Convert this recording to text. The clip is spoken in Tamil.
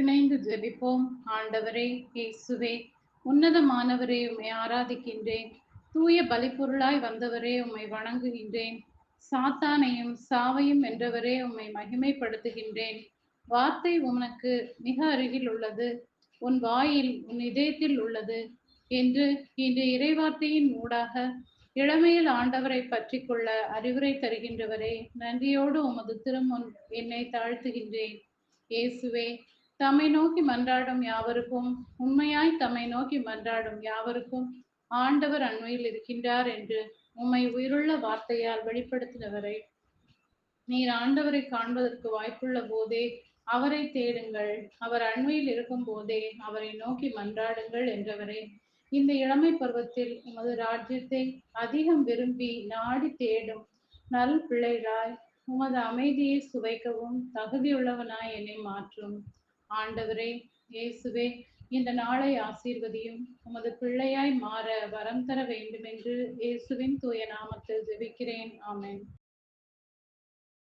இணைந்து ஜெபிப்போம் ஆண்டவரே இயேசுவே உன்னதமானவரே உம்மை ஆராதிக்கின்றேன். தூய பலிப்பொருளாய் வந்தவரே உம்மை வணங்குகின்றேன். சாத்தானையும் சாவையும் என்றவரே உம்மை மகிமைப்படுத்துகின்றேன். வார்த்தை உனக்கு மிக அருகில் உள்ளது உன் வாயில் உன் இதயத்தில் உள்ளது என்று இன்று இறைவார்த்தையின் ஊடாக இளமையில் ஆண்டவரை பற்றி கொள்ள அறிவுரை தருகின்றவரே நன்றியோடு உமது திருமுன் என்னை தாழ்த்துகின்றேன். இயேசுவே தம்மை நோக்கி மன்றாடும் யாவருக்கும் உண்மையாய் தம்மை நோக்கி மன்றாடும் யாவருக்கும் ஆண்டவர் அண்மையில் இருக்கின்றார் என்று உம்மை உயிருள்ள வார்த்தையால் வெளிப்படுத்தினவரை. நீர் ஆண்டவரை காண்பதற்கு வாய்ப்புள்ள போதே அவரை தேடுங்கள். அவர் அண்மையில் இருக்கும் போதே அவரை நோக்கி மன்றாடுங்கள் என்றவரே. இந்த இளமை பருவத்தில் உமது ராஜ்யத்தை அதிகம் விரும்பி நாடி தேடும் நல் பிள்ளைகளாய் உமது அமைதியை சுவைக்கவும் தகுதியுள்ளவனாய் என்னை மாற்றும். ஆண்டவரே இயேசுவே இந்த நாளை ஆசீர்வதியும். உமது பிள்ளையாய் மாற வரம் தர வேண்டும் என்று இயேசுவின் தூய நாமத்தில் ஜெபிக்கிறேன். ஆமேன்.